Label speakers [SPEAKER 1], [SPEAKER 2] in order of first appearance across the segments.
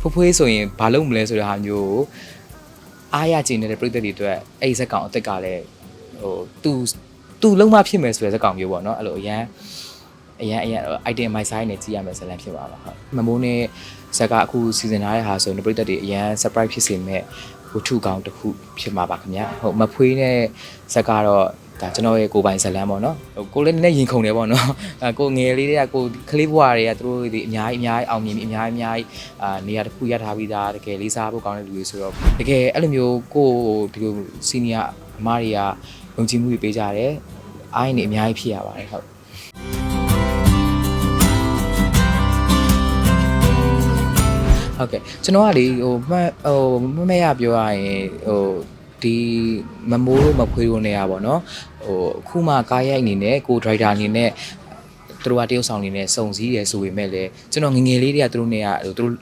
[SPEAKER 1] ဖွဖွေးဆိုရင်ဘာလုပ်မလဲဆိုတဲ့ဟာမျိုးကိုအားရကျင်နေတဲ့ပြည်သက်တွေအတွက်အဲ့ဒီဇက်ကောင်အစ်စ်ကလည်းဟိုသူသူလုံးမဖြစ်မယ်ဆိုတဲ့ဇက်ကောင်မျိုးပေါ့နော်အဲ့လိုအရန်အရန်အရန် item my size နဲ့ကြည့်ရမယ်ဇက်လန်ဖြစ်ပါပါဟုတ်မမိုးနဲ့ဇက်ကအခုစီစဉ်ထားတဲ့ဟာဆိုရင်ပြည်သက်တွေအရန် surprise ဖြစ်စေမဲ့ဝတ္ထုကောင်တစ်ခုဖြစ်မှာပါခင်ဗျဟုတ်မဖွေးနဲ့ဇက်ကတော့ ဒါကျွန်တော်ရဲ့ကိုယ်ပိုင်ဇလန်းပေါ့နော်ဟိုကိုလည်းနည်းနည်းရင်ခုန်တယ်ပေါ့နော်အဲကိုငယ်လေးတွေကကိုကလေးဘွားတွေကသူတို့ဒီအများကြီးအများကြီးအောင်မြင်ပြီးအများကြီးအများကြီးအာနေရာတစ်ခုရထားပြီးသားတကယ်လေးစားဖို့ကောင်းတဲ့လူတွေဆိုတော့တကယ်အဲ့လိုမျိုးကိုဒီလိုစီနီယာအမတွေကယုံကြည်မှုတွေပေးကြတယ်အားရနေအများကြီးဖြစ်ရပါတယ်ဟုတ်ဟုတ်ကဲ့ကျွန်တော်ကလေဟိုမှတ်ဟိုမမရပြောရရင်ဟို ဒီမမိုးတို့မဖွေးတို့နေရပါတော့ဟိုအခုမှကားရိုက်အနေနဲ့ကိုဒရိုက်တာအနေနဲ့သူတို့ကတရုတ်ဆောင်အနေနဲ့စုံစည်းရဆိုပေမဲ့လည်းကျွန်တော်ငငယ်လေးတွေကသူတို့နေရဟိုသူတို့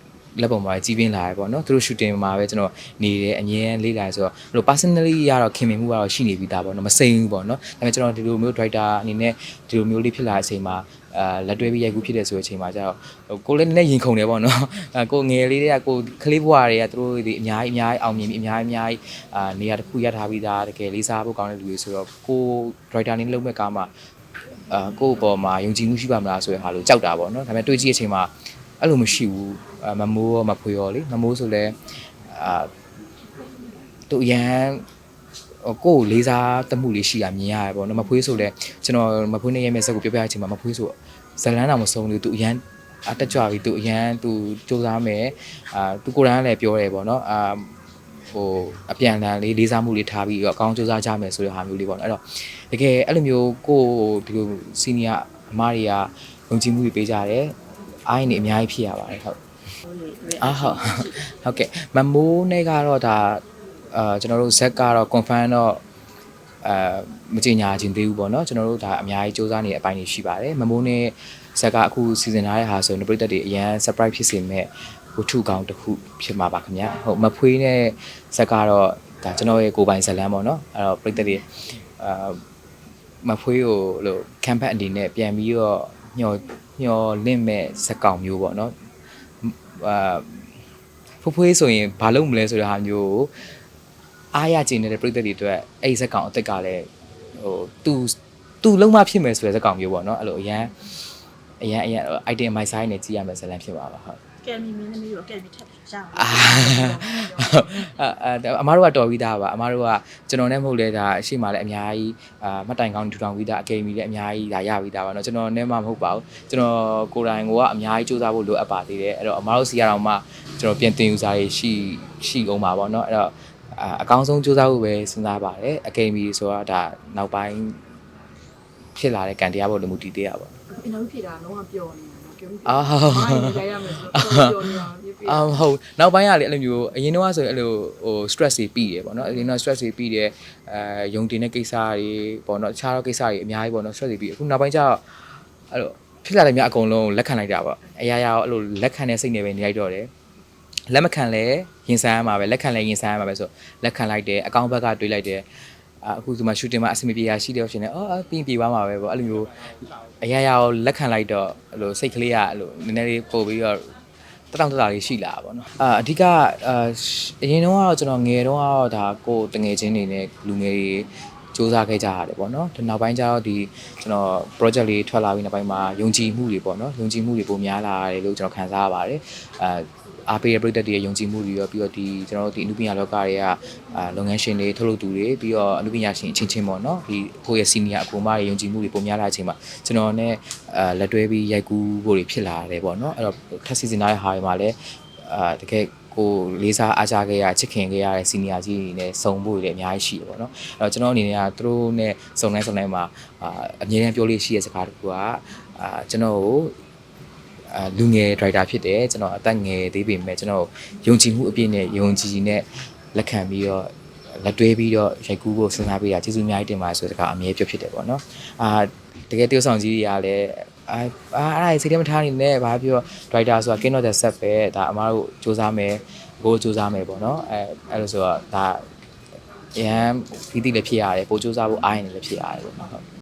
[SPEAKER 1] လက်ပေါ်မှာကြီးပင်းလာရပေါ့နော်သူတို့ shooting မှာပဲကျွန်တော်နေတယ်အငြင်းလေးလာဆိုတော့ဘယ်လို personally ရတော့ခင်မင်မှုကတော့ရှိနေပြီးသားပေါ့နော်မစိမ့်ဘူးပေါ့နော်ဒါပေမဲ့ကျွန်တော်ဒီလိုမျိုး director အနေနဲ့ဒီလိုမျိုးလေးဖြစ်လာတဲ့အချိန်မှာအာလက်တွဲပြီးရိုက်ကူးဖြစ်တဲ့ဆိုတဲ့အချိန်မှာကျတော့ဟိုကိုလည်းနည်းနည်းရင်ခုန်တယ်ပေါ့နော်အာကိုငယ်လေးတွေကကိုကလေးဘွားတွေကသူတို့ဒီအများကြီးအများကြီးအောင်မြင်ပြီးအများကြီးအများကြီးအာနေရာတစ်ခုရထားပြီးသားတကယ်လေးစားဖို့ကောင်းတဲ့လူတွေဆိုတော့ကို director အနေနဲ့လုပ်မဲ့ကားမှာအာကိုယ့်အပေါ်မှာယုံကြည်မှုရှိပါမလားဆိုတဲ့ဟာလို့ကြောက်တာပေါ့နော်ဒါပေမဲ့တွေးကြည့်တဲ့အချိန်မှာ အဲ့လိုမရှိဘူးအာမမိုးရောမဖွေရောလေမမိုးဆိုလဲအာသူအရန်ဟိုကိုယ်လေးစားတမှုလေးရှိရမြင်ရတယ်ပေါ့နော်မဖွေးဆိုလဲကျွန်တော်မဖွေးနေရမယ့်ဇက်ကိုပြောပြတဲ့အချိန်မှာမဖွေးဆိုဇလန်းတော်မဆုံးလို့သူအရန်အတက်ကြွပြီသူအရန်သူစူးစမ်းမယ်အာသူကိုယ်တိုင်ကလည်းပြောတယ်ပေါ့နော်အာဟိုအပြန်အလှန်လေးလေးစားမှုလေးထားပြီးတော့အကောင်းစူးစမ်းကြမယ်ဆိုတဲ့ဟာမျိုးလေးပေါ့နော်အဲ့တော့တကယ်အဲ့လိုမျိုးကိုယ်ဒီလိုစီနီယာအမတွေကယုံကြည်မှုတွေပေးကြတယ် အားရနေအများကြီးဖြစ်ရပါတယ်ဟုတ်အာဟုတ်ဟုတ်ကဲ့မမိုးနဲ့ကတော့ဒါအာကျွန်တော်တို့ဇက်ကတော့ confirm တော့အာမကြေညာခြင်းသေးဘူးပေါ့နော်ကျွန်တော်တို့ဒါအများကြီးစူးစမ်းနေတဲ့အပိုင်းတွေရှိပါတယ်မမိုးနဲ့ဇက်ကအခုစီစဉ်ထားတဲ့ဟာဆိုရင်ပြည်သက်တွေအရန် surprise ဖြစ်စေမဲ့ဝတ္ထုကောင်တစ်ခုဖြစ်မှာပါခင်ဗျာဟုတ်မဖွေးနဲ့ဇက်ကတော့ဒါကျွန်တော်ရဲ့ကိုယ်ပိုင်ဇလန်းပေါ့နော်အဲ့တော့ပြည်သက်တွေအာမဖွေးကိုလို့ campaign အနေနဲ့ပြန်ပြီးတော့ညှော် ညှော်လင့်မဲ့ဇက်ကောင်မျိုးပေါ့နော်အာဖွဖွေးဆိုရင်ဘာလုပ်မလဲဆိုတဲ့ဟာမျိုးကိုအားရကျင်နေတဲ့ပြည်သက်တွေအတွက်အဲ့ဒီဇက်ကောင်အစ်စ်ကလည်းဟိုသူသူလုံးမဖြစ်မယ်ဆိုတဲ့ဇက်ကောင်မျိုးပေါ့နော်အဲ့လိုအရန်အရန်အရန် item my size နဲ့ကြည့်ရမယ်ဇက်လန်ဖြစ်ပါပါဟုတ်
[SPEAKER 2] ကဲမီမင်းသမီးတို့ကဲမီထပ်ရအောင်
[SPEAKER 1] အာအာအမားတို့ကတော်ပြီးသားပါအမားတို့ကကျွန်တော်နဲ့မဟုတ်လဲဒါအရှိမှလည်းအများကြီးအာမှတ်တိုင်ကောင်းထူထောင်ပြီးသားအကယ်မီလည်းအများကြီးဒါရပြီးသားပါเนาะကျွန်တော်နဲ့မှမဟုတ်ပါဘူးကျွန်တော်ကိုယ်တိုင်ကအများကြီးစူးစမ်းဖို့လိုအပ်ပါသေးတယ်အဲ့တော့အမားတို့စီရအောင်မှကျွန်တော်ပြန်တင်ယူစားရရှိရှိအောင်ပါပေါ့เนาะအဲ့တော့အာအကောင်းဆုံးစူးစမ်းဖို့ပဲစဉ်းစားပါတယ်အကယ်မီဆိုတာဒါနောက်ပိုင်းဖြစ်လာတဲ့ကံတရားပေါ်လူမှုတည်သေးရပါ
[SPEAKER 2] အင်တာဗျူးဖြေတာလုံးဝပျော်နေတာနော်ပြောပြီး
[SPEAKER 1] အာ
[SPEAKER 2] ဘာလို့ ် ကြရမလဲဆိုတော့ပျော်နေတာပြပြ
[SPEAKER 1] အာဟုတ်နောက်ပိုင်းကလေအဲ့လိုမျိုးအရင်တော့ဆိုရင်အဲ့လိုဟို stress တွေပြီးတယ်ပေါ့နော်အရင်တော့ stress တွေပြီးတယ်အဲယုံတင်တဲ့ကိစ္စတွေပေါ့နော်တခြားသောကိစ္စတွေအများကြီးပေါ့နော် stress တွေပြီးအခုနောက်ပိုင်းကျတော့အဲ့လိုဖြစ်လာတဲ့များအကုန်လုံးလက်ခံလိုက်တာပေါ့အရာရာအဲ့လိုလက်ခံတဲ့စိတ်နဲ့ပဲနေလိုက်တော့တယ်လက်မခံလဲရင်ဆိုင်ရမှာပဲလက်ခံလဲရင်ဆိုင်ရမှာပဲဆိုလက်ခံလိုက်တယ်အကောင့်ဘက်ကတွေးလိုက်တယ်အာအခုဒီမှာ shooting မှာအဆင်မပြေရရှိတယ်ရှင်လေအော်ပြီးပြေသွားမှာပဲပေါ့အဲ့လိုမျိုးအရာရာကိုလက်ခံလိုက်တော့အဲ့လိုစိတ်ကလေးကအဲ့လိုနည်းနည်းလေးပို့ပြီးတော့ တတောင်တတာလေးရှိလာတာပေါ့နော်အာအဓိကအာအရင်တော့ကတော့ကျွန်တော်ငယ်တော့ကတော့ဒါကိုယ်တငယ်ချင်းတွေနဲ့လူငယ်တွေစူးစမ်းခဲ့ကြရတယ်ပေါ့နော်ဒီနောက်ပိုင်းကျတော့ဒီကျွန်တော် project လေးထွက်လာပြီးနောက်ပိုင်းမှာယုံကြည်မှုတွေပေါ့နော်ယုံကြည်မှုတွေပိုများလာတယ်လို့ကျွန်တော်ခံစားရပါတယ်အာ အားပေးတဲ့ပြည်သက်တွေရဲ့ယုံကြည်မှုတွေရောပြီးတော့ဒီကျွန်တော်တို့ဒီအနုပညာလောကတွေကအာလုပ်ငန်းရှင်တွေထုတ်လုပ်သူတွေပြီးတော့အနုပညာရှင်အချင်းချင်းပေါ့နော်ဒီကိုယ့်ရဲ့ senior အကူမရဲ့ယုံကြည်မှုတွေပိုများလာတဲ့အချိန်မှာကျွန်တော်နဲ့အာလက်တွဲပြီးရိုက်ကူးဖို့တွေဖြစ်လာတယ်ပေါ့နော်အဲ့တော့ထပ်စီစဉ်ထားတဲ့ဟာတွေမှာလည်းအာတကယ်ကိုလေးစားအားကြခဲ့ရချစ်ခင်ခဲ့ရတဲ့စီနီယာကြီးတွေနဲ့စုံဖို့တွေလည်းအများကြီးရှိတယ်ပေါ့နော်အဲ့တော့ကျွန်တော်အနေနဲ့ကသူတို့နဲ့စုံတိုင်းစုံတိုင်းမှာအာအမြဲတမ်းပြောလို့ရှိတဲ့စကားတစ်ခုကအာကျွန်တော်ကိုအာ လူငယ်ဒရိုက်တာဖြစ်တယ်ကျွန်တော်အသက်ငယ်သေးပေမဲ့ကျွန်တော်ယုံကြည်မှုအပြည့်နဲ့ယုံကြည်နဲ့လက်ခံပြီးတော့လက်တွဲပြီးတော့ရိုက်ကူးဖို့စဉ်းစားပေးတာကျေးဇူးအများကြီးတင်ပါတယ်ဆိုတဲ့စကားအမြဲပြောဖြစ်တယ်ပေါ့နော်အာတကယ်တယောက်ဆောင်ကြီးတွေကလည်းအာအာအဲ့ဒါစိတ်ထဲမထားနေနဲ့ဘာပြောဒရိုက်တာဆိုတာ King of the Set ပဲဒါအမားတို့စူးစမ်းမယ်ကိုယ်စူးစမ်းမယ်ပေါ့နော်အဲအဲ့လိုဆိုတော့ဒါရန်ဖီတီလည်းဖြစ်ရတယ်ပိုစူးစမ်းဖို့အားရင်လည်းဖြစ်ရတယ်ပေါ့နော်ဟုတ်